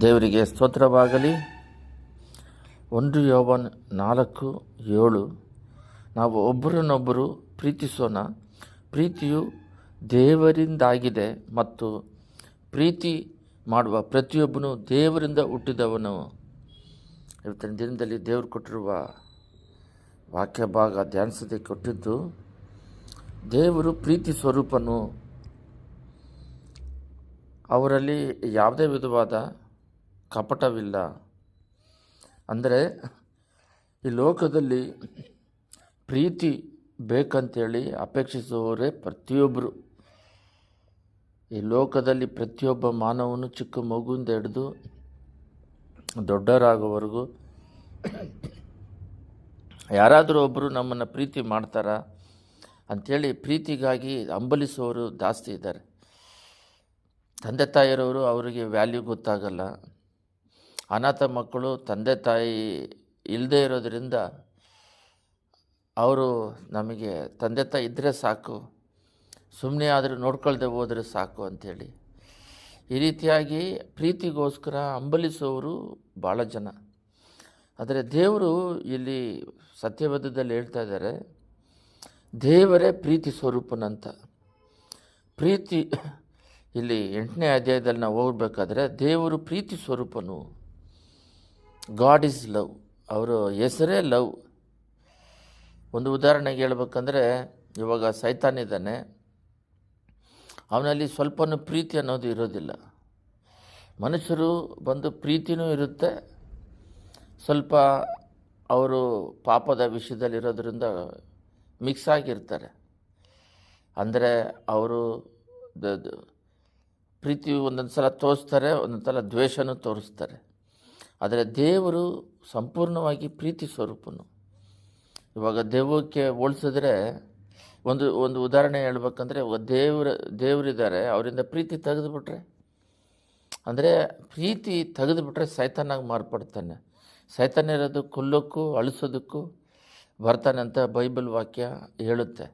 ದೇವರಿಗೆ ಸ್ತೋತ್ರವಾಗಲಿ. ಒಂದು ಯೋವನ್ ನಾಲ್ಕು ಏಳು. ನಾವು ಒಬ್ಬರನ್ನೊಬ್ಬರು ಪ್ರೀತಿಸೋಣ. ಪ್ರೀತಿಯು ದೇವರಿಂದಾಗಿದೆ ಮತ್ತು ಪ್ರೀತಿ ಮಾಡುವ ಪ್ರತಿಯೊಬ್ಬನು ದೇವರಿಂದ ಹುಟ್ಟಿದವನು. ಇವತ್ತಿನ ದಿನದಲ್ಲಿ ದೇವರು ಕೊಟ್ಟಿರುವ ವಾಕ್ಯ ಭಾಗ ಧ್ಯಾನಿಸದೆ ಕೊಟ್ಟಿದ್ದು, ದೇವರು ಪ್ರೀತಿ ಸ್ವರೂಪನು. ಅವರಲ್ಲಿ ಯಾವುದೇ ವಿಧವಾದ ಕಪಟವಿಲ್ಲ. ಅಂದರೆ ಈ ಲೋಕದಲ್ಲಿ ಪ್ರೀತಿ ಬೇಕಂತೇಳಿ ಅಪೇಕ್ಷಿಸುವವರೇ ಪ್ರತಿಯೊಬ್ಬರು ಈ ಲೋಕದಲ್ಲಿ ಪ್ರತಿಯೊಬ್ಬ ಮಾನವನು ಚಿಕ್ಕ ಮಗುವಿಂದ ಹಿಡಿದು ದೊಡ್ಡವರಾಗೋವರೆಗೂ ಯಾರಾದರೂ ಒಬ್ಬರು ನಮ್ಮನ್ನು ಪ್ರೀತಿ ಮಾಡ್ತಾರಾ ಅಂಥೇಳಿ ಪ್ರೀತಿಗಾಗಿ ಹಂಬಲಿಸುವವರು ಜಾಸ್ತಿ ಇದ್ದಾರೆ. ತಂದೆ ತಾಯಿಯರವರು ಅವರಿಗೆ ವ್ಯಾಲ್ಯೂ ಗೊತ್ತಾಗಲ್ಲ. ಅನಾಥ ಮಕ್ಕಳು, ತಂದೆ ತಾಯಿ ಇಲ್ಲದೇ ಇರೋದರಿಂದ ಅವರು ನಮಗೆ ತಂದೆ ತಾಯಿ ಇದ್ದರೆ ಸಾಕು ಸುಮ್ಮನೆ ಆದರೂ ನೋಡ್ಕೊಳ್ದೆ ಹೋದರೆ ಸಾಕು ಅಂಥೇಳಿ. ಈ ರೀತಿಯಾಗಿ ಪ್ರೀತಿಗೋಸ್ಕರ ಹಂಬಲಿಸೋರು ಭಾಳ ಜನ. ಆದರೆ ದೇವರು ಇಲ್ಲಿ ಸತ್ಯಬದ್ಧದಲ್ಲಿ ಹೇಳ್ತಾ ಇದ್ದಾರೆ, ದೇವರೇ ಪ್ರೀತಿ ಸ್ವರೂಪನಂತ. ಪ್ರೀತಿ, ಇಲ್ಲಿ ಎಂಟನೇ ಅಧ್ಯಾಯದಲ್ಲಿ ನಾವು ಹೋಗ್ಬೇಕಾದ್ರೆ ದೇವರು ಪ್ರೀತಿ ಸ್ವರೂಪನು. ಗಾಡ್ ಈಸ್ ಲವ್ ಅವರು ಹೆಸರೇ ಲವ್ ಒಂದು ಉದಾಹರಣೆಗೆ ಹೇಳ್ಬೇಕಂದ್ರೆ, ಇವಾಗ ಸೈತಾನ್ ಇದ್ದಾನೆ. ಅವನಲ್ಲಿ ಸ್ವಲ್ಪನೂ ಪ್ರೀತಿ ಅನ್ನೋದು ಇರೋದಿಲ್ಲ. ಮನುಷ್ಯರು ಬಂದು ಪ್ರೀತಿನೂ ಇರುತ್ತೆ. ಸ್ವಲ್ಪ ಅವರು ಪಾಪದ ವಿಷಯದಲ್ಲಿರೋದ್ರಿಂದ ಮಿಕ್ಸ್ ಆಗಿರ್ತಾರೆ. ಅಂದರೆ ಅವರು ಪ್ರೀತಿ ಒಂದೊಂದು ಸಲ ತೋರಿಸ್ತಾರೆ ಒಂದೊಂದು ಸಲ ದ್ವೇಷನೂ ತೋರಿಸ್ತಾರೆ. ಆದರೆ ದೇವರು ಸಂಪೂರ್ಣವಾಗಿ ಪ್ರೀತಿ ಸ್ವರೂಪನು. ಇವಾಗ ದೇವಕ್ಕೆ ಹೋಲಿಸಿದ್ರೆ ಒಂದು ಒಂದು ಉದಾಹರಣೆ ಹೇಳ್ಬೇಕಂದ್ರೆ ದೇವರ, ದೇವರಿದ್ದಾರೆ, ಅವರಿಂದ ಪ್ರೀತಿ ತೆಗೆದುಬಿಟ್ರೆ. ಅಂದರೆ ಪ್ರೀತಿ ತೆಗೆದುಬಿಟ್ರೆ ಸೈತಾನಾಗಿ ಮಾರ್ಪಡ್ತಾನೆ. ಸೈತಾನ ಇರೋದು ಕೊಲ್ಲೋಕ್ಕೂ, ಅಳಿಸೋದಕ್ಕೂ ಬರ್ತಾನೆ ಅಂತ ಬೈಬಲ್ ವಾಕ್ಯ ಹೇಳುತ್ತೆ.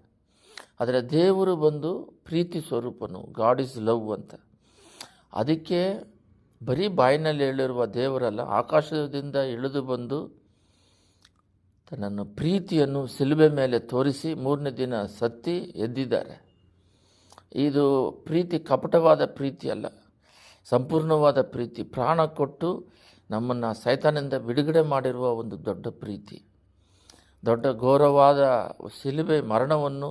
ಆದರೆ ದೇವರು ಬಂದು ಪ್ರೀತಿ ಸ್ವರೂಪನು, ಗಾಡ್ ಇಸ್ ಲವ್ ಅಂತ. ಅದಕ್ಕೆ ಬರೀ ಬಾಯಿನಲ್ಲಿ ಹೇಳಿರುವ ದೇವರಲ್ಲ, ಆಕಾಶದಿಂದ ಇಳಿದು ಬಂದು ತನ್ನನ್ನು ಪ್ರೀತಿಯನ್ನು ಸಿಲುಬೆ ಮೇಲೆ ತೋರಿಸಿ ಮೂರನೇ ದಿನ ಸತ್ತಿ ಎದ್ದಿದ್ದಾರೆ. ಇದು ಪ್ರೀತಿ, ಕಪಟವಾದ ಪ್ರೀತಿಯಲ್ಲ ಸಂಪೂರ್ಣವಾದ ಪ್ರೀತಿ. ಪ್ರಾಣ ಕೊಟ್ಟು ನಮ್ಮನ್ನು ಸೈತಾನಿಂದ ಬಿಡುಗಡೆ ಮಾಡಿರುವ ಒಂದು ದೊಡ್ಡ ಪ್ರೀತಿ. ದೊಡ್ಡ ಘೋರವಾದ ಸಿಲುಬೆ, ಮರಣವನ್ನು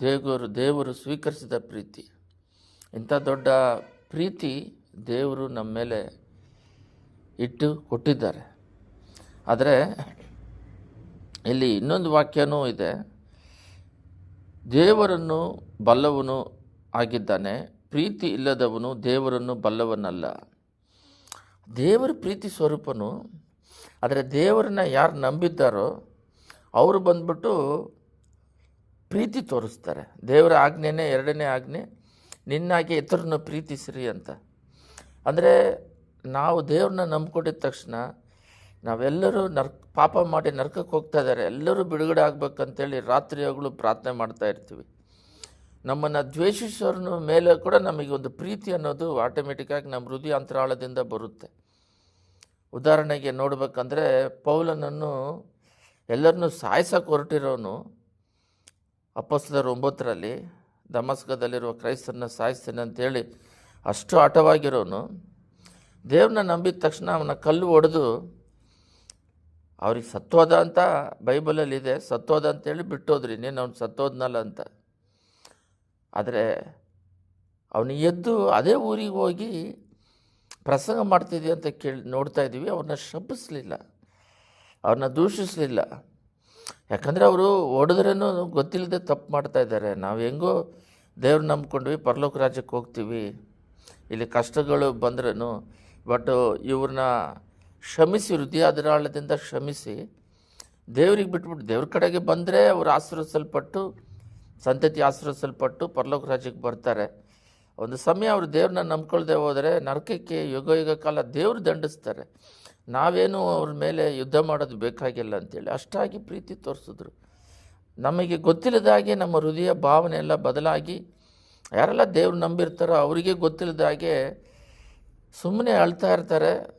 ದೇವರು ದೇವರು ಸ್ವೀಕರಿಸಿದ ಪ್ರೀತಿ. ಇಂಥ ದೊಡ್ಡ ಪ್ರೀತಿ ದೇವರು ನಮ್ಮ ಮೇಲೆ ಇಟ್ಟು ಕೊಟ್ಟಿದ್ದಾರೆ. ಆದರೆ ಇಲ್ಲಿ ಇನ್ನೊಂದು ವಾಕ್ಯನೂ ಇದೆ. ದೇವರನ್ನು ಬಲ್ಲವನು ಆಗಿದ್ದಾನೆ, ಪ್ರೀತಿ ಇಲ್ಲದವನು ದೇವರನ್ನು ಬಲ್ಲವನಲ್ಲ. ದೇವರ ಪ್ರೀತಿ ಸ್ವರೂಪನು, ಆದರೆ ದೇವರನ್ನ ಯಾರು ನಂಬಿದ್ದಾರೋ ಅವರು ಬಂದ್ಬಿಟ್ಟು ಪ್ರೀತಿ ತೋರಿಸ್ತಾರೆ. ದೇವರ ಆಜ್ಞೆನೇ ಎರಡನೇ ಆಜ್ಞೆ, ನಿನ್ನಾಗೆ ಇತರನ್ನು ಪ್ರೀತಿಸಿರಿ ಅಂತ. ಅಂದರೆ ನಾವು ದೇವ್ರನ್ನ ನಂಬ್ಕೊಂಡಿದ್ದ ತಕ್ಷಣ ನಾವೆಲ್ಲರೂ ನರ್ಕ, ಪಾಪ ಮಾಡಿ ನರ್ಕಕ್ಕೆ ಹೋಗ್ತಾ ಇದ್ದಾರೆ. ಎಲ್ಲರೂ ಬಿಡುಗಡೆ ಆಗ್ಬೇಕಂತೇಳಿ ರಾತ್ರಿ ಹಗಲು ಪ್ರಾರ್ಥನೆ ಮಾಡ್ತಾ ಇರ್ತೀವಿ. ನಮ್ಮನ್ನು ದ್ವೇಷಿಸೋರ್ನ ಮೇಲೆ ಕೂಡ ನಮಗೆ ಒಂದು ಪ್ರೀತಿ ಅನ್ನೋದು ಆಟೋಮೆಟಿಕ್ಕಾಗಿ ನಮ್ಮ ಹೃದಯ ಅಂತರಾಳದಿಂದ ಬರುತ್ತೆ. ಉದಾಹರಣೆಗೆ ನೋಡಬೇಕಂದ್ರೆ ಪೌಲನನ್ನು ಎಲ್ಲರನ್ನೂ ಸಾಯಿಸೋಕೆ ಹೊರಟಿರೋನು ಅಪ್ಪಸ್ತರು ಒಂಬತ್ತರಲ್ಲಿ, ದಮಸ್ಕದಲ್ಲಿರುವ ಕ್ರೈಸ್ತರನ್ನ ಸಾಯಿಸ್ತೇನೆ ಅಂತೇಳಿ ಅಷ್ಟು ಆಟವಾಗಿರೋನು. ದೇವ್ರನ್ನ ನಂಬಿದ ತಕ್ಷಣ ಅವನ ಕಲ್ಲು ಒಡೆದು ಅವ್ರಿಗೆ ಸತ್ತೋದ ಅಂತ ಬೈಬಲಲ್ಲಿ ಇದೆ ಸತ್ತೋದ ಅಂತೇಳಿ ಬಿಟ್ಟೋದ್ರಿ ನೀನು ಅವ್ನು ಸತ್ತೋದ್ನಲ್ಲ ಅಂತ. ಆದರೆ ಅವನು ಎದ್ದು ಅದೇ ಊರಿಗೆ ಹೋಗಿ ಪ್ರಸಂಗ ಮಾಡ್ತಿದ್ವಿ ಅಂತ ಕೇಳಿ ನೋಡ್ತಾ ಇದ್ದೀವಿ, ಅವ್ರನ್ನ ಶಬ್ಬಿಸ್ಲಿಲ್ಲ ಅವ್ರನ್ನ ದೂಷಿಸಲಿಲ್ಲ. ಯಾಕಂದರೆ ಅವರು ಹೊಡೆದ್ರೇನು ಗೊತ್ತಿಲ್ಲದೆ ತಪ್ಪು ಮಾಡ್ತಾ ಇದ್ದಾರೆ. ನಾವು ಹೆಂಗೋ ದೇವ್ರು ನಂಬ್ಕೊಂಡ್ವಿ, ಪರಲೋಕ ರಾಜ್ಯಕ್ಕೆ ಹೋಗ್ತೀವಿ. ಇಲ್ಲಿ ಕಷ್ಟಗಳು ಬಂದ್ರೂ ಬಟ್ ಇವ್ರನ್ನ ಶ್ರಮಿಸಿ ಹೃದಯ ಅದರಾಳದಿಂದ ಕ್ಷಮಿಸಿ, ದೇವ್ರಿಗೆ ಬಿಟ್ಬಿಟ್ಟು, ದೇವ್ರ ಕಡೆಗೆ ಬಂದರೆ ಅವ್ರು ಆಶೀರ್ವಿಸಲ್ಪಟ್ಟು ಸಂತತಿ ಆಶ್ರಯಿಸಲ್ಪಟ್ಟು ಪರಲೋಕ ರಾಜ್ಯಕ್ಕೆ ಬರ್ತಾರೆ. ಒಂದು ಸಮಯ ಅವರು ದೇವ್ರನ್ನ ನಂಬ್ಕೊಳ್ದೆ ಹೋದರೆ, ನರಕಕ್ಕೆ ಯುಗ ಯುಗ ಕಾಲ ದೇವ್ರು ದಂಡಿಸ್ತಾರೆ. ನಾವೇನು ಅವ್ರ ಮೇಲೆ ಯುದ್ಧ ಮಾಡೋದು ಬೇಕಾಗಿಲ್ಲ ಅಂತೇಳಿ ಅಷ್ಟಾಗಿ ಪ್ರೀತಿ ತೋರಿಸಿದ್ರು. ನಮಗೆ ಗೊತ್ತಿಲ್ಲದಾಗೆ ನಮ್ಮ ಹೃದಯ ಭಾವನೆ ಎಲ್ಲ ಬದಲಾಗಿ ಯಾರೆಲ್ಲ ದೇವ್ರು ನಂಬಿರ್ತಾರೋ ಅವರಿಗೆ ಗೊತ್ತಿಲ್ಲದ ಹಾಗೆ ಸುಮ್ಮನೆ ಅಳ್ತಾ ಇರ್ತಾರೆ,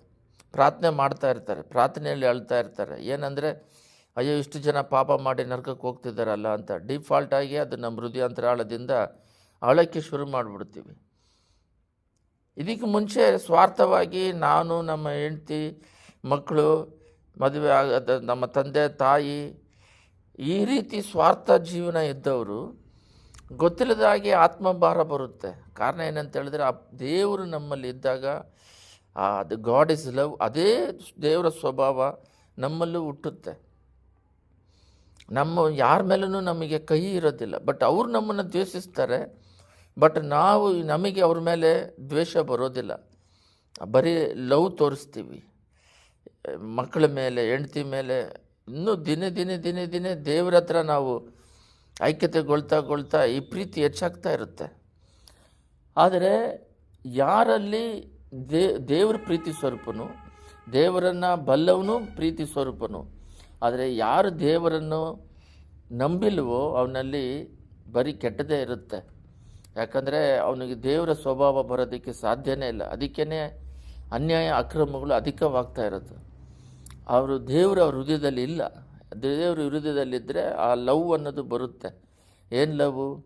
ಪ್ರಾರ್ಥನೆ ಮಾಡ್ತಾ ಇರ್ತಾರೆ, ಪ್ರಾರ್ಥನೆಯಲ್ಲಿ ಅಳ್ತಾ ಇರ್ತಾರೆ. ಏನಂದರೆ, ಅಯ್ಯೋ, ಇಷ್ಟು ಜನ ಪಾಪ ಮಾಡಿ ನರ್ಕಕ್ಕೆ ಹೋಗ್ತಿದ್ದಾರಲ್ಲ ಅಂತ. ಡಿಫಾಲ್ಟಾಗಿ ಅದು ನಮ್ಮ ಹೃದಯಾಂತರಾಳದಿಂದ ಅಳಕ್ಕೆ ಶುರು ಮಾಡಿಬಿಡ್ತೀವಿ. ಇದಕ್ಕೆ ಮುಂಚೆ ಸ್ವಾರ್ಥವಾಗಿ ನಾನು, ನಮ್ಮ ಹೆಂಡ್ತಿ, ಮಕ್ಕಳು, ಮದುವೆ ಆಗ ನಮ್ಮ ತಂದೆ, ತಾಯಿ ಈ ರೀತಿ ಸ್ವಾರ್ಥ ಜೀವನ ಇದ್ದವರು ಗೊತ್ತಿಲ್ಲದಾಗಿ ಆತ್ಮಭಾರ ಬರುತ್ತೆ. ಕಾರಣ ಏನಂತ ಹೇಳಿದ್ರೆ, ಆ ದೇವರು ನಮ್ಮಲ್ಲಿ ಇದ್ದಾಗ ಅದು ಗಾಡ್ ಇಸ್ ಲವ್ ಅದೇ ದೇವರ ಸ್ವಭಾವ ನಮ್ಮಲ್ಲೂ ಹುಟ್ಟುತ್ತೆ. ನಮ್ಮ ಯಾರ ಮೇಲೂ ನಮಗೆ ಕೈ ಇರೋದಿಲ್ಲ. ಬಟ್ ಅವರು ನಮ್ಮನ್ನು ದ್ವೇಷಿಸ್ತಾರೆ. ಬಟ್ ನಾವು ನಮಗೆ ಅವ್ರ ಮೇಲೆ ದ್ವೇಷ ಬರೋದಿಲ್ಲ. ಬರೀ ಲವ್ ತೋರಿಸ್ತೀವಿ. ಮಕ್ಕಳ ಮೇಲೆ, ಹೆಂಡ್ತಿ ಮೇಲೆ, ಇನ್ನೂ ದಿನೇ ದಿನೇ ದಿನೇ ದಿನೇ ದೇವ್ರ ಹತ್ರ ನಾವು ಐಕ್ಯತೆಗೊಳ್ತಾ ಈ ಪ್ರೀತಿ ಹೆಚ್ಚಾಗ್ತಾ ಇರುತ್ತೆ. ಆದರೆ ಯಾರಲ್ಲಿ ದೇ, ದೇವ್ರ ಪ್ರೀತಿ ಸ್ವರೂಪನು, ದೇವರನ್ನು ಬಲ್ಲವನು ಪ್ರೀತಿ ಸ್ವರೂಪನು. ಆದರೆ ಯಾರು ದೇವರನ್ನು ನಂಬಿಲ್ವೋ ಅವನಲ್ಲಿ ಬರೀ ಕೆಟ್ಟದೇ ಇರುತ್ತೆ. ಯಾಕಂದರೆ ಅವನಿಗೆ ದೇವರ ಸ್ವಭಾವ ಬರೋದಕ್ಕೆ ಸಾಧ್ಯನೇ ಇಲ್ಲ. ಅದಕ್ಕೇ ಅನ್ಯಾಯ, ಅಕ್ರಮಗಳು ಅಧಿಕವಾಗ್ತಾ ಇರೋದು ಅವರು ದೇವರ ಹೃದಯದಲ್ಲಿ ಇಲ್ಲ. ದೇವ್ರ ಹೃದಯದಲ್ಲಿದ್ದರೆ ಆ ಲವ್ ಅನ್ನೋದು ಬರುತ್ತೆ. ಏನು ಲವ್?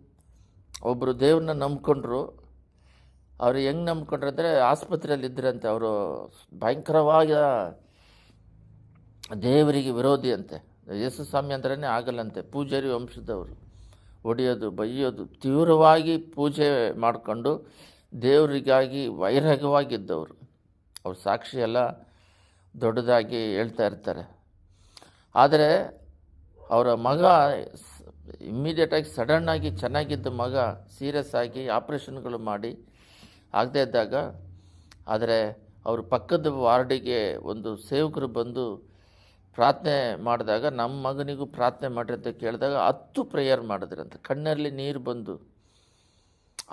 ಒಬ್ಬರು ದೇವ್ರನ್ನ ನಂಬ್ಕೊಂಡ್ರು, ಅವ್ರು ಹೆಂಗೆ ನಂಬ್ಕೊಂಡ್ರೆ ಅಂದರೆ ಆಸ್ಪತ್ರೆಯಲ್ಲಿ ಇದ್ರಂತೆ, ಅವರು ಭಯಂಕರವಾದ ದೇವರಿಗೆ ವಿರೋಧಿ ಅಂತೆ. ಯೇಸು ಸ್ವಾಮಿ ಅಂದ್ರೇ ಆಗಲ್ಲಂತೆ. ಪೂಜಾರಿ ವಂಶದವರು. ಹೊಡೆಯೋದು ಬೈಯೋದು ತೀವ್ರವಾಗಿ ಪೂಜೆ ಮಾಡಿಕೊಂಡು ದೇವರಿಗಾಗಿ ವೈರಾಗ್ಯವಾಗಿದ್ದವರು. ಅವ್ರ ಸಾಕ್ಷಿ ಎಲ್ಲ ದೊಡ್ಡದಾಗಿ ಹೇಳ್ತಾ ಇರ್ತಾರೆ. ಆದರೆ ಅವರ ಮಗ ಇಮ್ಮಿಡಿಯೇಟಾಗಿ ಸಡನ್ನಾಗಿ ಚೆನ್ನಾಗಿದ್ದ ಮಗ ಸೀರಿಯಸ್ ಆಗಿ ಆಪ್ರೇಷನ್ಗಳು ಮಾಡಿ ಆಗದೇ ಇದ್ದಾಗ, ಆದರೆ ಅವ್ರ ಪಕ್ಕದ ವಾರ್ಡಿಗೆ ಒಂದು ಸೇವಕರು ಬಂದು ಪ್ರಾರ್ಥನೆ ಮಾಡಿದಾಗ, ನಮ್ಮ ಮಗನಿಗೂ ಪ್ರಾರ್ಥನೆ ಮಾಡಿರಿ ಅಂತ ಕೇಳಿದಾಗ ಹತ್ತು ಪ್ರೇಯರ್ ಮಾಡಿದ್ರಂತೆ ಕಣ್ಣಲ್ಲಿ ನೀರು ಬಂದು.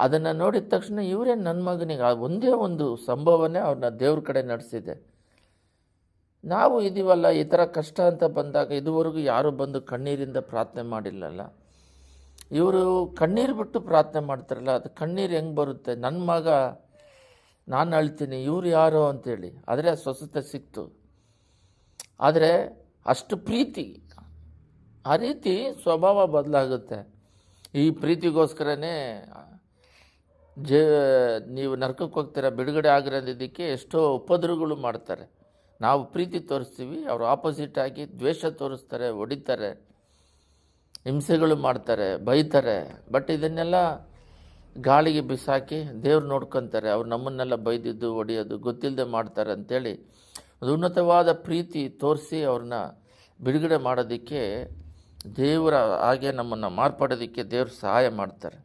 ಅದನ್ನು ನೋಡಿದ ತಕ್ಷಣ ಇವರೇ ನನ್ನ ಮಗನಿಗೆ ಒಂದೇ ಒಂದು ಸಂಭವನೇ ಅವ್ರನ್ನ ದೇವ್ರ ಕಡೆ ನಡೆಸಿದೆ. ನಾವು ಇದೀವಲ್ಲ, ಈ ಥರ ಕಷ್ಟ ಅಂತ ಬಂದಾಗ ಇದುವರೆಗೂ ಯಾರೂ ಬಂದು ಕಣ್ಣೀರಿಂದ ಪ್ರಾರ್ಥನೆ ಮಾಡಿಲ್ಲಲ್ಲ? ಇವರು ಕಣ್ಣೀರು ಬಿಟ್ಟು ಪ್ರಾರ್ಥನೆ ಮಾಡ್ತಾರಲ್ಲ, ಅದು ಕಣ್ಣೀರು ಹೆಂಗೆ ಬರುತ್ತೆ? ನನ್ನ ಮಗ, ನಾನು ಅಳ್ತೀನಿ, ಇವ್ರು ಯಾರು ಅಂತೇಳಿ. ಆದರೆ ಸ್ವಸ್ಥತೆ ಸಿಕ್ತು. ಆದರೆ ಅಷ್ಟು ಪ್ರೀತಿ, ಆ ರೀತಿ ಸ್ವಭಾವ ಬದಲಾಗುತ್ತೆ. ಈ ಪ್ರೀತಿಗೋಸ್ಕರನೇ ಜೇ, ನೀವು ನರ್ಕಕ್ಕೆ ಹೋಗ್ತೀರ, ಬಿಡುಗಡೆ ಆಗಿರೋದಿದ್ದಕ್ಕೆ ಎಷ್ಟೋ ಉಪದ್ರವಗಳು ಮಾಡ್ತಾರೆ. ನಾವು ಪ್ರೀತಿ ತೋರಿಸ್ತೀವಿ, ಅವರು ಆಪೋಸಿಟ್ ಆಗಿ ದ್ವೇಷ ತೋರಿಸ್ತಾರೆ, ಹೊಡಿತಾರೆ, ಹಿಂಸೆಗಳು ಮಾಡ್ತಾರೆ, ಬೈತಾರೆ. ಬಟ್ ಇದನ್ನೆಲ್ಲ ಗಾಳಿಗೆ ಬಿಸಾಕಿ ದೇವ್ರು ನೋಡ್ಕೊತಾರೆ, ಅವ್ರು ನಮ್ಮನ್ನೆಲ್ಲ ಬೈದಿದ್ದು, ಹೊಡೆಯೋದು ಗೊತ್ತಿಲ್ಲದೆ ಮಾಡ್ತಾರೆ ಅಂಥೇಳಿ ಅದು ಉನ್ನತವಾದ ಪ್ರೀತಿ ತೋರಿಸಿ ಅವ್ರನ್ನ ಬಿಡುಗಡೆ ಮಾಡೋದಕ್ಕೆ ದೇವರ ಹಾಗೆ ನಮ್ಮನ್ನು ಮಾರ್ಪಡೋದಕ್ಕೆ ದೇವರು ಸಹಾಯ ಮಾಡ್ತಾರೆ.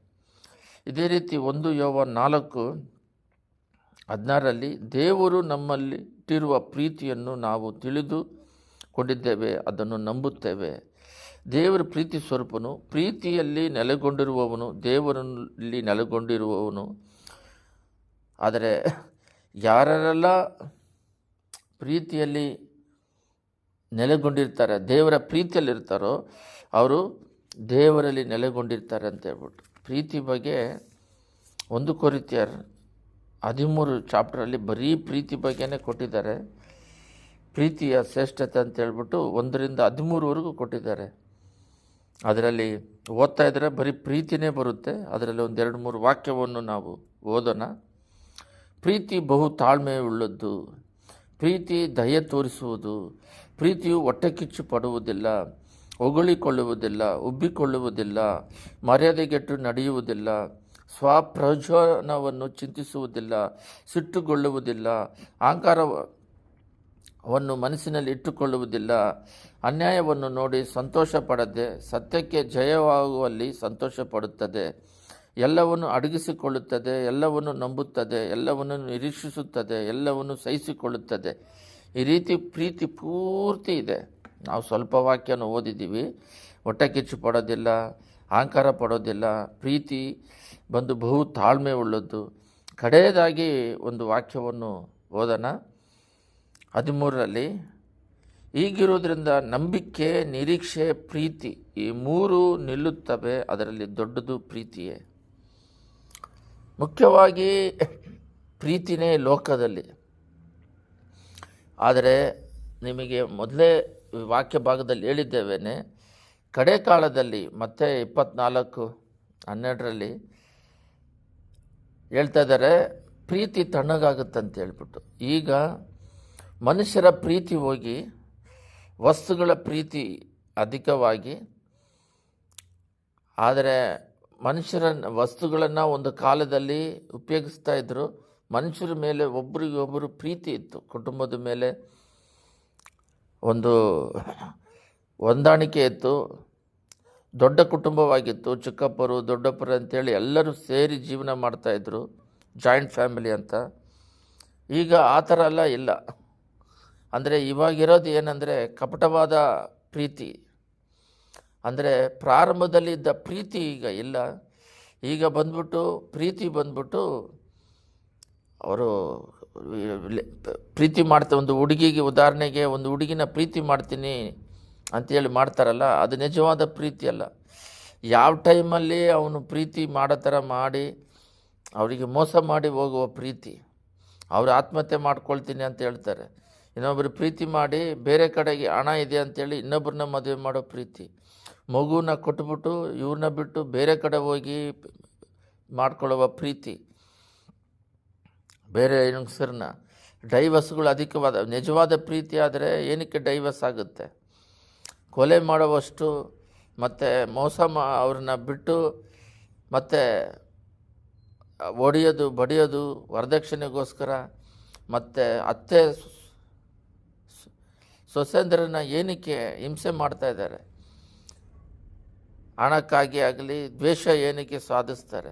ಇದೇ ರೀತಿ ಒಂದು ಯೋವ ನಾಲ್ಕು ಹದಿನಾರರಲ್ಲಿ ದೇವರು ನಮ್ಮಲ್ಲಿ ಇಟ್ಟಿರುವ ಪ್ರೀತಿಯನ್ನು ನಾವು ತಿಳಿದು ಕೊಂಡಿದ್ದೇವೆ, ಅದನ್ನು ನಂಬುತ್ತೇವೆ. ದೇವರ ಪ್ರೀತಿ ಸ್ವರೂಪನು ಪ್ರೀತಿಯಲ್ಲಿ ನೆಲೆಗೊಂಡಿರುವವನು, ದೇವರಲ್ಲಿ ನೆಲೆಗೊಂಡಿರುವವನು. ಆದರೆ ಯಾರೆಲ್ಲ ಪ್ರೀತಿಯಲ್ಲಿ ನೆಲೆಗೊಂಡಿರ್ತಾರೆ, ದೇವರ ಪ್ರೀತಿಯಲ್ಲಿರ್ತಾರೋ ಅವರು ದೇವರಲ್ಲಿ ನೆಲೆಗೊಂಡಿರ್ತಾರೆ ಅಂತ ಹೇಳ್ಬಿಟ್ಟು. ಪ್ರೀತಿ ಬಗ್ಗೆ ಒಂದು ಕೊರಿತಿಯರ್ ಹದಿಮೂರು ಚಾಪ್ಟರಲ್ಲಿ ಬರೀ ಪ್ರೀತಿ ಬಗ್ಗೆನೇ ಕೊಟ್ಟಿದ್ದಾರೆ. ಪ್ರೀತಿಯ ಶ್ರೇಷ್ಠತೆ ಅಂತ ಹೇಳ್ಬಿಟ್ಟು ಒಂದರಿಂದ ಹದಿಮೂರುವರೆಗೂ ಕೊಟ್ಟಿದ್ದಾರೆ. ಅದರಲ್ಲಿ ಓದ್ತಾ ಇದ್ದರೆ ಬರೀ ಪ್ರೀತಿನೇ ಬರುತ್ತೆ. ಅದರಲ್ಲಿ ಒಂದೆರಡು ಮೂರು ವಾಕ್ಯವನ್ನು ನಾವು ಓದೋಣ. ಪ್ರೀತಿ ಬಹು ತಾಳ್ಮೆ ಉಳ್ಳದ್ದು ಪ್ರೀತಿ ದಯೆ ತೋರಿಸುವುದು. ಪ್ರೀತಿಯು ಹೊಟ್ಟೆ ಕಿಚ್ಚು ಪಡುವುದಿಲ್ಲ. ಹೊಗಳಿಕೊಳ್ಳುವುದಿಲ್ಲ. ಉಬ್ಬಿಕೊಳ್ಳುವುದಿಲ್ಲ. ಮರ್ಯಾದೆಗೆಟ್ಟು ನಡೆಯುವುದಿಲ್ಲ. ಸ್ವಪ್ರಯೋಜನವನ್ನು ಚಿಂತಿಸುವುದಿಲ್ಲ ಸಿಟ್ಟುಗೊಳ್ಳುವುದಿಲ್ಲ ಅಹಂಕಾರವನ್ನು ಮನಸ್ಸಿನಲ್ಲಿ ಇಟ್ಟುಕೊಳ್ಳುವುದಿಲ್ಲ. ಅನ್ಯಾಯವನ್ನು ನೋಡಿ ಸಂತೋಷ ಪಡದೆ ಸತ್ಯಕ್ಕೆ ಜಯವಾಗುವಲ್ಲಿ ಸಂತೋಷ ಪಡುತ್ತದೆ ಎಲ್ಲವನ್ನು ಅಡಗಿಸಿಕೊಳ್ಳುತ್ತದೆ, ಎಲ್ಲವನ್ನು ನಂಬುತ್ತದೆ, ಎಲ್ಲವನ್ನು ನಿರೀಕ್ಷಿಸುತ್ತದೆ, ಎಲ್ಲವನ್ನು ಸಹಿಸಿಕೊಳ್ಳುತ್ತದೆ. ಈ ರೀತಿ ಪ್ರೀತಿ ಪೂರ್ತಿ ಇದೆ. ನಾವು ಸ್ವಲ್ಪ ವಾಕ್ಯನ ಓದಿದ್ದೀವಿ. ಹೊಟ್ಟೆ ಕಿಚ್ಚು ಪಡೋದಿಲ್ಲ. ಅಹಂಕಾರ ಪಡೋದಿಲ್ಲ ಪ್ರೀತಿ ಬಂದು ಬಹು ತಾಳ್ಮೆ ಉಳ್ಳದ್ದು. ಕಡೆಯದಾಗಿ ಒಂದು ವಾಕ್ಯವನ್ನು ಓದೋಣ. ಹದಿಮೂರರಲ್ಲಿ ಈಗಿರೋದ್ರಿಂದ ನಂಬಿಕೆ, ನಿರೀಕ್ಷೆ, ಪ್ರೀತಿ ಈ ಮೂರು ನಿಲ್ಲುತ್ತವೆ, ಅದರಲ್ಲಿ ದೊಡ್ಡದು ಪ್ರೀತಿಯೇ. ಮುಖ್ಯವಾಗಿ ಪ್ರೀತಿನೇ ಲೋಕದಲ್ಲಿ. ಆದರೆ ನಿಮಗೆ ಮೊದಲೇ ವಾಕ್ಯ ಭಾಗದಲ್ಲಿ ಹೇಳಿದ್ದೇವೇನೆ ಕಡೆ ಕಾಲದಲ್ಲಿ ಮತ್ತೆ ಇಪ್ಪತ್ನಾಲ್ಕು ಹನ್ನೆರಡರಲ್ಲಿ ಹೇಳ್ತಾ ಇದ್ದಾರೆ, ಪ್ರೀತಿ ಅಂತ ಹೇಳ್ಬಿಟ್ಟು. ಈಗ ಮನುಷ್ಯರ ಪ್ರೀತಿ ಹೋಗಿ ವಸ್ತುಗಳ ಪ್ರೀತಿ ಅಧಿಕವಾಗಿ, ಆದರೆ ಮನುಷ್ಯರ ವಸ್ತುಗಳನ್ನು ಒಂದು ಕಾಲದಲ್ಲಿ ಉಪಯೋಗಿಸ್ತಾ ಇದ್ದರು ಮನುಷ್ಯರ ಮೇಲೆ ಒಬ್ಬರಿಗೊಬ್ಬರು ಪ್ರೀತಿ ಇತ್ತು. ಕುಟುಂಬದ ಮೇಲೆ ಒಂದು ಹೊಂದಾಣಿಕೆ ಇತ್ತು. ದೊಡ್ಡ ಕುಟುಂಬವಾಗಿತ್ತು. ಚಿಕ್ಕಪ್ಪರು, ದೊಡ್ಡಪ್ಪರು ಅಂತೇಳಿ ಎಲ್ಲರೂ ಸೇರಿ ಜೀವನ ಮಾಡ್ತಾಯಿದ್ರು ಜಾಯಿಂಟ್ ಫ್ಯಾಮಿಲಿ ಅಂತ. ಈಗ ಆ ಥರ ಎಲ್ಲ ಇಲ್ಲ. ಅಂದರೆ ಇವಾಗಿರೋದು ಏನಂದರೆ ಕಪಟವಾದ ಪ್ರೀತಿ. ಅಂದರೆ ಪ್ರಾರಂಭದಲ್ಲಿ ಇದ್ದ ಪ್ರೀತಿ ಈಗ ಇಲ್ಲ. ಈಗ ಬಂದ್ಬಿಟ್ಟು, ಪ್ರೀತಿ ಬಂದ್ಬಿಟ್ಟು ಅವರು ಪ್ರೀತಿ ಮಾಡ್ತಾ, ಒಂದು ಹುಡುಗಿಗೆ ಉದಾಹರಣೆಗೆ ಒಂದು ಹುಡುಗಿನ ಪ್ರೀತಿ ಮಾಡ್ತೀನಿ. ಅಂತೇಳಿ ಮಾಡ್ತಾರಲ್ಲ, ಅದು ನಿಜವಾದ ಪ್ರೀತಿ ಅಲ್ಲ. ಯಾವ ಟೈಮಲ್ಲಿ ಅವನು ಪ್ರೀತಿ ಮಾಡೋ ಥರ ಮಾಡಿ, ಅವರಿಗೆ ಮೋಸ ಮಾಡಿ ಹೋಗುವ ಪ್ರೀತಿ, ಅವರು ಆತ್ಮಹತ್ಯೆ ಮಾಡ್ಕೊಳ್ತೀನಿ ಅಂತ ಹೇಳ್ತಾರೆ. ಇನ್ನೊಬ್ಬರು ಪ್ರೀತಿ ಮಾಡಿ ಬೇರೆ ಕಡೆಗೆ ಹಣ ಇದೆ ಅಂತೇಳಿ ಇನ್ನೊಬ್ಬರನ್ನ ಮದುವೆ ಮಾಡೋ ಪ್ರೀತಿ, ಮಗುನ ಕೊಟ್ಬಿಟ್ಟು ಇವ್ರನ್ನ ಬಿಟ್ಟು ಬೇರೆ ಕಡೆ ಹೋಗಿ ಮಾಡ್ಕೊಳ್ಳುವ ಪ್ರೀತಿ, ಬೇರೆ ಹೆಂಗಸರನ್ನ ಡೈವರ್ಸ್ಗಳು ಅಧಿಕವಾದ, ನಿಜವಾದ ಪ್ರೀತಿ ಆದರೆ ಏನಕ್ಕೆ ಡೈವರ್ಸ್ ಆಗುತ್ತೆ? ಕೊಲೆ ಮಾಡುವಷ್ಟು ಮತ್ತು ಮೋಸ ಮಾ, ಅವ್ರನ್ನ ಬಿಟ್ಟು ಮತ್ತು ಒಡೆಯೋದು, ಬಡಿಯೋದು, ವರದಕ್ಷಿಣೆಗೋಸ್ಕರ ಮತ್ತು ಅತ್ತೆ ಸೊಸೆಂದ್ರನ್ನ ಏನಕ್ಕೆ ಹಿಂಸೆ ಮಾಡ್ತಾ ಇದ್ದಾರೆ? ಹಣಕ್ಕಾಗಿ ಆಗಲಿ, ದ್ವೇಷ ಏನಕ್ಕೆ ಸಾಧಿಸ್ತಾರೆ?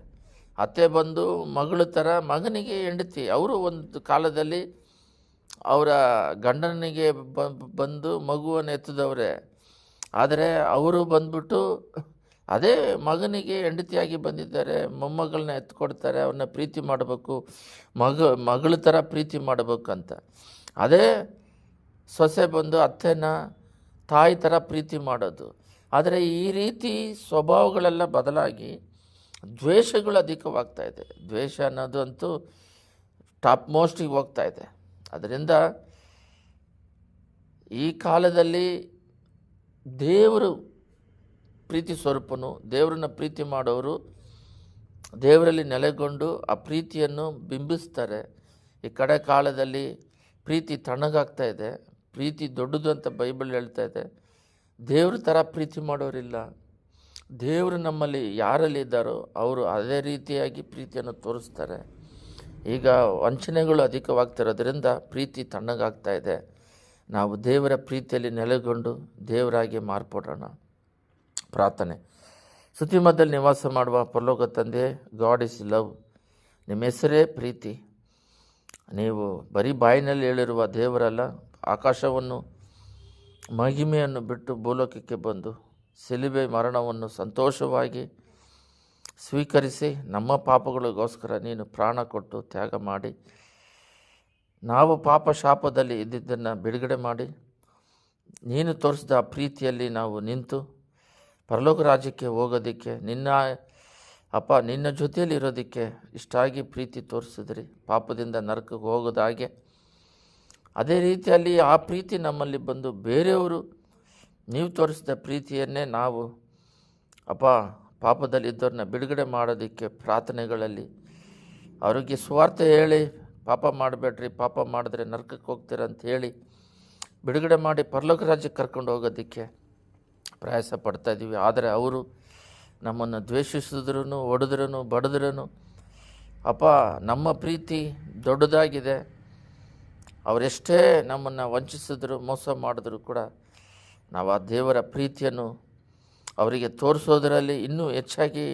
ಅತ್ತೆ ಬಂದು ಮಗಳ ಥರ ಮಗನಿಗೆ ಹೆಂಡತಿ. ಅವರು ಒಂದು ಕಾಲದಲ್ಲಿ ಅವರ ಗಂಡನಿಗೆ ಬಂದು ಮಗುವನ್ನು ಎತ್ತಿದವ್ರೆ. ಆದರೆ ಅವರು ಬಂದ್ಬಿಟ್ಟು ಅದೇ ಮಗನಿಗೆ ಹೆಂಡತಿಯಾಗಿ ಬಂದಿದ್ದಾರೆ, ಮೊಮ್ಮಗಳನ್ನ ಎತ್ಕೊಡ್ತಾರೆ, ಅವ್ರನ್ನ ಪ್ರೀತಿ ಮಾಡಬೇಕು, ಮಗ, ಮಗಳ ಥರ ಪ್ರೀತಿ ಮಾಡಬೇಕಂತ. ಅದೇ ಸೊಸೆ ಬಂದು ಅತ್ತೆನ ತಾಯಿ ಥರ ಪ್ರೀತಿ ಮಾಡೋದು. ಆದರೆ ಈ ರೀತಿ ಸ್ವಭಾವಗಳೆಲ್ಲ ಬದಲಾಗಿ ದ್ವೇಷಗಳು ಅಧಿಕವಾಗ್ತಾ ಇದೆ. ದ್ವೇಷ ಅನ್ನೋದು ಅಂತೂ ಟಾಪ್ ಮೋಸ್ಟಿಗೆ ಹೋಗ್ತಾ ಇದೆ. ಅದರಿಂದ ಈ ಕಾಲದಲ್ಲಿ ದೇವರು ಪ್ರೀತಿ ಸ್ವರೂಪನು, ದೇವರನ್ನ ಪ್ರೀತಿ ಮಾಡೋರು, ದೇವರಲ್ಲಿ ನೆಲೆಗೊಂಡು ಆ ಪ್ರೀತಿಯನ್ನು ಬಿಂಬಿಸ್ತಾರೆ. ಈ ಕಡೆ ಕಾಲದಲ್ಲಿ ಪ್ರೀತಿ ತಣ್ಣಗಾಗ್ತಾ ಇದೆ, ಪ್ರೀತಿ ದೊಡ್ಡದು ಅಂತ ಬೈಬಲ್ ಹೇಳ್ತಾ ಇದೆ. ದೇವ್ರ ಥರ ಪ್ರೀತಿ ಮಾಡೋರಿಲ್ಲ. ದೇವರು ನಮ್ಮಲ್ಲಿ ಯಾರಲ್ಲಿ ಇದ್ದಾರೋ ಅವರು ಅದೇ ರೀತಿಯಾಗಿ ಪ್ರೀತಿಯನ್ನು ತೋರಿಸ್ತಾರೆ. ಈಗ ವಂಚನೆಗಳು ಅಧಿಕವಾಗ್ತಿರೋದ್ರಿಂದ ಪ್ರೀತಿ ತಣ್ಣಗಾಗ್ತಾ ಇದೆ. ನಾವು ದೇವರ ಪ್ರೀತಿಯಲ್ಲಿ ನೆಲೆಗೊಂಡು ದೇವರಾಗಿ ಮಾರ್ಪಡೋಣ. ಪ್ರಾರ್ಥನೆ. ಸುತ್ತಿಮದಲ್ಲಿ ನಿವಾಸ ಮಾಡುವ ಪರಲೋಕ ತಂದೆ ಗಾಡ್ ಇಸ್ ಲವ್ ನಿಮ್ಮ ಹೆಸರೇ ಪ್ರೀತಿ. ನೀವು ಬರೀ ಬಾಯಿನಲ್ಲಿ ಹೇಳಿರುವ ದೇವರಲ್ಲ, ಆಕಾಶವನ್ನು, ಮಹಿಮೆಯನ್ನು ಬಿಟ್ಟು ಭೂಲೋಕಕ್ಕೆ ಬಂದು ಸಿಲುಬೆ ಮರಣವನ್ನು ಸಂತೋಷವಾಗಿ ಸ್ವೀಕರಿಸಿ ನಮ್ಮ ಪಾಪಗಳಿಗೋಸ್ಕರ ನೀನು ಪ್ರಾಣ ಕೊಟ್ಟು ತ್ಯಾಗ ಮಾಡಿ ನಾವು ಪಾಪ ಶಾಪದಲ್ಲಿ ಇದ್ದಿದ್ದನ್ನು ಬಿಡುಗಡೆ ಮಾಡಿ, ನೀನು ತೋರಿಸಿದ ಪ್ರೀತಿಯಲ್ಲಿ ನಾವು ನಿಂತು ಪರಲೋಕ ರಾಜ್ಯಕ್ಕೆ ಹೋಗೋದಕ್ಕೆ, ನಿನ್ನ ಅಪ್ಪ ನಿನ್ನ ಜೊತೆಯಲ್ಲಿ ಇರೋದಕ್ಕೆ ಇಷ್ಟಾಗಿ ಪ್ರೀತಿ ತೋರಿಸಿದ್ರಿ. ಪಾಪದಿಂದ ನರಕಕ್ಕೆ ಹೋಗೋದಾಗೆ ಅದೇ ರೀತಿಯಲ್ಲಿ ಆ ಪ್ರೀತಿ ನಮ್ಮಲ್ಲಿ ಬಂದು ಬೇರೆಯವರು ನೀವು ತೋರಿಸಿದ ಪ್ರೀತಿಯನ್ನೇ ನಾವು ಅಪ್ಪ ಪಾಪದಲ್ಲಿ ಇದ್ದವ್ರನ್ನ ಬಿಡುಗಡೆ ಮಾಡೋದಕ್ಕೆ ಪ್ರಾರ್ಥನೆಗಳಲ್ಲಿ ಅವರಿಗೆ ಸ್ವಾರ್ಥ ಹೇಳಿ ಪಾಪ ಮಾಡಬೇಡ್ರಿ, ಪಾಪ ಮಾಡಿದ್ರೆ ನರಕಕ್ಕೆ ಹೋಗ್ತೀರ ಅಂತ ಹೇಳಿ ಬಿಡುಗಡೆ ಮಾಡಿ ಪರಲೋಕ ರಾಜ್ಯಕ್ಕೆ ಕರ್ಕೊಂಡು ಹೋಗೋದಕ್ಕೆ ಪ್ರಯಾಸ ಪಡ್ತಾಯಿದ್ದೀವಿ ಆದರೆ ಅವರು ನಮ್ಮನ್ನು ದ್ವೇಷಿಸಿದ್ರೂ ಒಡೆದ್ರೂ ಬಡಿದ್ರೂ ಅಪ್ಪ ನಮ್ಮ ಪ್ರೀತಿ ದೊಡ್ಡದಾಗಿದೆ. ಅವರೆಷ್ಟೇ ನಮ್ಮನ್ನು ವಂಚಿಸಿದ್ರು, ಮೋಸ ಮಾಡಿದ್ರು ಕೂಡ ನಾವು ಆ ದೇವರ ಪ್ರೀತಿಯನ್ನು ಅವರಿಗೆ ತೋರಿಸೋದರಲ್ಲಿ ಇನ್ನೂ ಹೆಚ್ಚಾಗಿ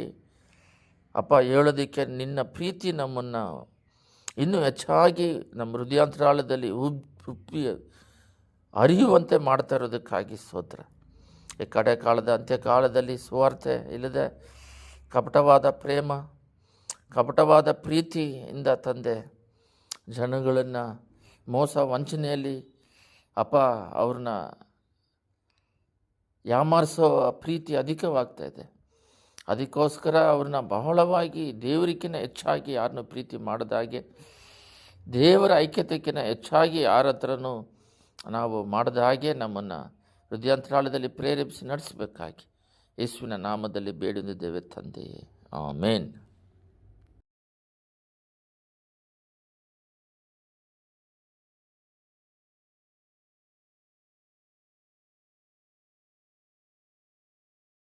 ಅಪ್ಪ ಹೇಳೋದಕ್ಕೆ ನಿನ್ನ ಪ್ರೀತಿ ನಮ್ಮನ್ನು ಇನ್ನೂ ಹೆಚ್ಚಾಗಿ ನಮ್ಮ ಹೃದಯಾಂತರಾಳದಲ್ಲಿ ಉಬ್ ಉಪ್ಪಿ ಅರಿಯುವಂತೆ ಮಾಡ್ತಾ ಇರೋದಕ್ಕಾಗಿ ಸ್ತೋತ್ರ. ಈ ಕಡೆ ಕಾಲದ ಅಂತ್ಯಕಾಲದಲ್ಲಿ ಸ್ವಾರ್ಥ ಇಲ್ಲದೆ ಕಪಟವಾದ ಪ್ರೇಮ, ಕಪಟವಾದ ಪ್ರೀತಿಯಿಂದ ತಂದೆ ಜನಗಳನ್ನು ಮೋಸ ವಂಚನೆಯಲ್ಲಿ ಅಪ್ಪ ಅವ್ರನ್ನ ಯಾಮಾರಿಸೋ ಪ್ರೀತಿ ಅಧಿಕವಾಗ್ತಾ ಇದೆ. ಅದಕ್ಕೋಸ್ಕರ ಅವ್ರನ್ನ ಬಹಳವಾಗಿ ದೇವರಿಗಿನ ಹೆಚ್ಚಾಗಿ ಯಾರನ್ನು ಪ್ರೀತಿ ಮಾಡಿದಾಗೆ ದೇವರ ಐಕ್ಯತೆಗಿನ ಹೆಚ್ಚಾಗಿ ಯಾರ ಹತ್ರನೂ ನಾವು ಮಾಡಿದ ಹಾಗೆ ನಮ್ಮನ್ನು ಹೃದಯಾಂತರಾಳದಲ್ಲಿ ಪ್ರೇರೇಪಿಸಿ ನಡೆಸಬೇಕಾಗಿ ಯೇಸುವಿನ ನಾಮದಲ್ಲಿ ಬೇಡಿದ್ದೇವೆ ತಂದೆಯೇ. ಆಮೇನ್.